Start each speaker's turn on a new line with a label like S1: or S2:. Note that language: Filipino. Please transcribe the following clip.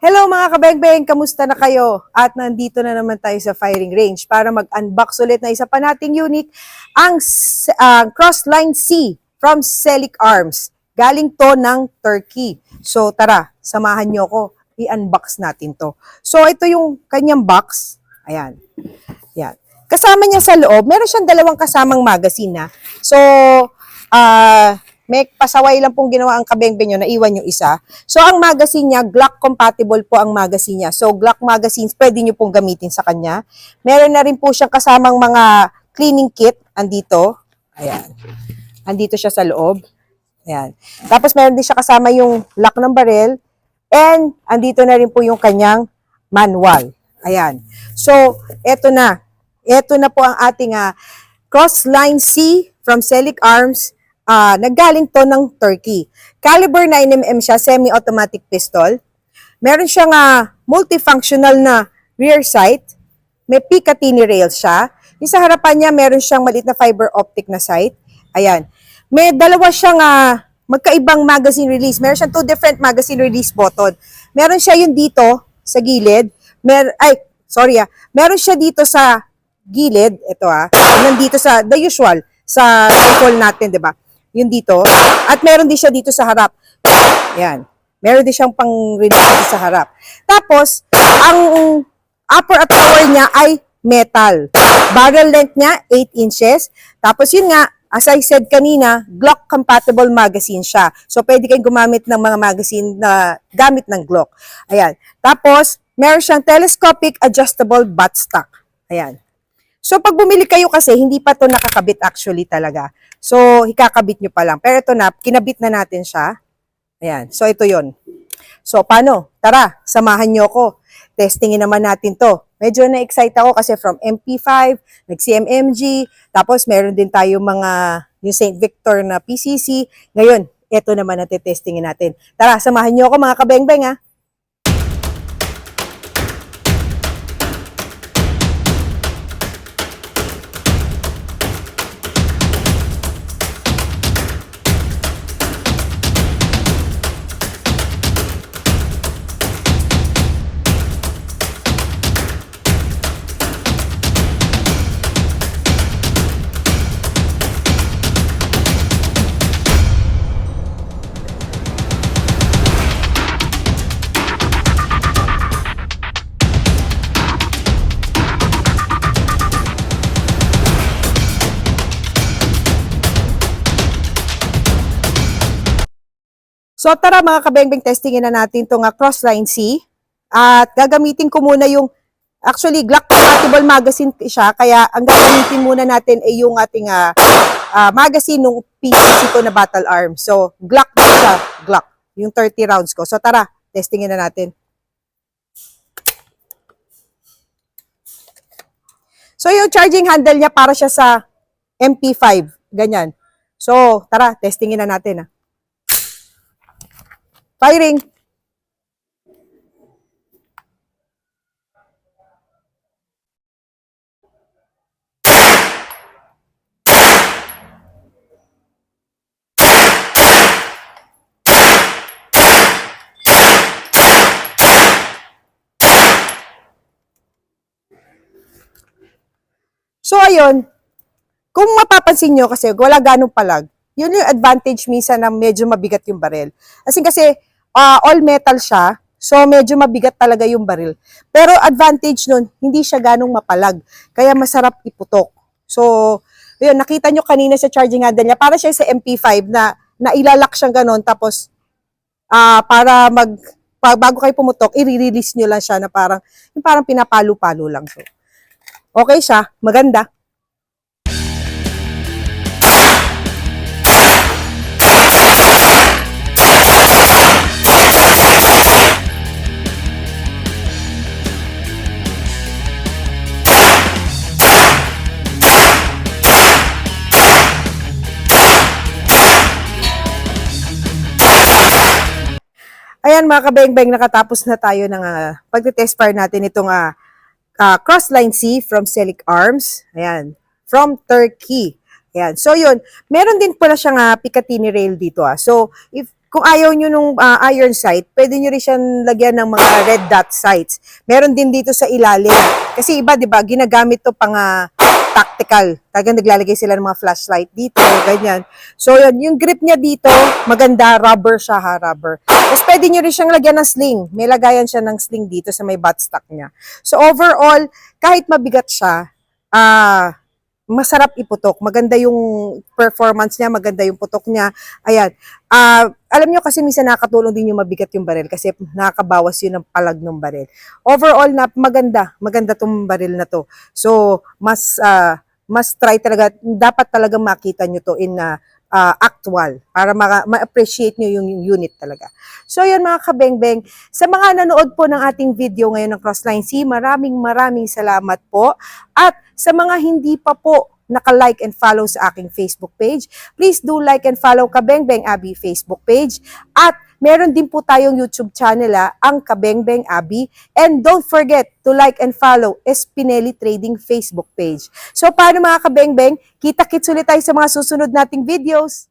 S1: Hello mga kabengbeng, kamusta na kayo? At nandito na naman tayo sa firing range para mag-unbox ulit na isa pa nating unit, ang s- ah, Crossline C from Celic Arms. Galing to ng Turkey. So tara, samahan nyo ko, i-unbox natin to. So ito yung kanyang box. Ayan. Yan. Kasama niya sa loob, meron siyang dalawang kasamang magazine na. So, ah, may pasaway lang pong ginawa ang kabengbeng nyo, naiwan yung isa. So, ang magazine niya, Glock compatible po ang magazine niya. So, Glock magazines, pwede nyo pong gamitin sa kanya. Meron na rin po siyang kasamang mga cleaning kit, andito. Ayan. Andito siya sa loob. Ayan. Tapos, meron din siya kasama yung lock ng barrel. And, andito na rin po yung kanyang manual. Ayan. So, eto na. Eto na po ang ating ah, Crossline C from Celic Arms. Ah, naggaling to ng Turkey. Caliber 9mm siya, semi-automatic pistol. Meron siyang ah, multifunctional na rear sight. May Picatinny rail siya. Yung sa harapan niya, meron siyang maliit na fiber optic na sight. Ayan. May dalawa siyang ah, magkaibang magazine release. Meron siyang two different magazine release button. Meron siya yung dito sa gilid. Mer ay, sorry ah. Meron siya dito sa gilid. Ito ah. Nandito sa, the usual, sa rifle natin, di ba? Yung dito. At meron din siya dito sa harap. Ayan. Meron din siyang pang-release sa harap. Tapos, ang upper at lower niya ay metal. Barrel length niya, 8 inches. Tapos yun nga, as I said kanina, Glock compatible magazine siya. So, pwede kayong gumamit ng mga magazine na gamit ng Glock. Ayan. Tapos, meron siyang telescopic adjustable buttstock. Ayan. So, pag bumili kayo kasi, hindi pa to nakakabit actually talaga. So, ikakabit nyo pa lang. Pero ito na, kinabit na natin siya. Ayan. So, ito yon. So, paano? Tara, samahan nyo ko. Testingin naman natin to. Medyo na-excite ako kasi from MP5, nag-CMMG, tapos meron din tayo mga yung St. Victor na PCC. Ngayon, ito naman ang testingin natin. Tara, samahan nyo ako mga kabengbeng ha. So tara mga kabengbeng, testingin na natin itong uh, Crossline C. At gagamitin ko muna yung, actually Glock compatible magazine siya, kaya ang gagamitin muna natin ay yung ating ah, ah, magazine ng PCC ko na Battle Arm. So Glock din siya, Glock, yung 30 rounds ko. So tara, testingin na natin. So yung charging handle niya para siya sa MP5, ganyan. So tara, testingin na natin ah. Firing. So ayun, kung mapapansin nyo kasi wala ganong palag, yun yung advantage minsan na medyo mabigat yung baril. As in kasi ah, all metal siya, so medyo mabigat talaga yung baril. Pero advantage nun, hindi siya ganong mapalag, kaya masarap iputok. So, yun, nakita nyo kanina sa charging handle niya, para siya sa MP5 na nailalak siyang ganon, tapos ah para mag, bago kayo pumutok, i-release nyo lang siya na parang, parang pinapalo-palo lang. So, okay siya, maganda. Ayan mga kabeng-beng, nakatapos na tayo ng uh, pagte-test fire natin itong ah, ah, Crossline C from Celic Arms. Ayan, from Turkey. Ayan, so yun, meron din pala siyang uh, Picatinny rail dito ah. So, if kung ayaw nyo nung ah, iron sight, pwede nyo rin siyang lagyan ng mga red dot sights. Meron din dito sa ilalim. Kasi iba, di ba, ginagamit to pang ah, tactical. Talagang naglalagay sila ng mga flashlight dito, ganyan. So, yun, yung grip niya dito, maganda, rubber siya ha, rubber. Tapos pwede nyo rin siyang lagyan ng sling. May lagayan siya ng sling dito sa may buttstock niya. So, overall, kahit mabigat siya, ah, masarap iputok. Maganda yung performance niya, maganda yung putok niya. Ayan. Ah, alam nyo kasi minsan nakakatulong din yung mabigat yung baril kasi nakakabawas yun ng palag ng baril. Overall, na maganda. Maganda tong baril na to. So, mas ah, mas try talaga, dapat talaga makita nyo to in ah, ah, actual para ma-appreciate nyo yung, yung unit talaga. So, yun mga kabengbeng. Sa mga nanood po ng ating video ngayon ng Crossline C, maraming maraming salamat po. At sa mga hindi pa po naka-like and follow sa aking Facebook page, please do like and follow Kabengbeng Abi Facebook page. At meron din po tayong YouTube channel, ah, ang Kabengbeng Abi. And don't forget to like and follow Espinelli Trading Facebook page. So, paano mga Kabengbeng? Kita-kits ulit tayo sa mga susunod nating videos.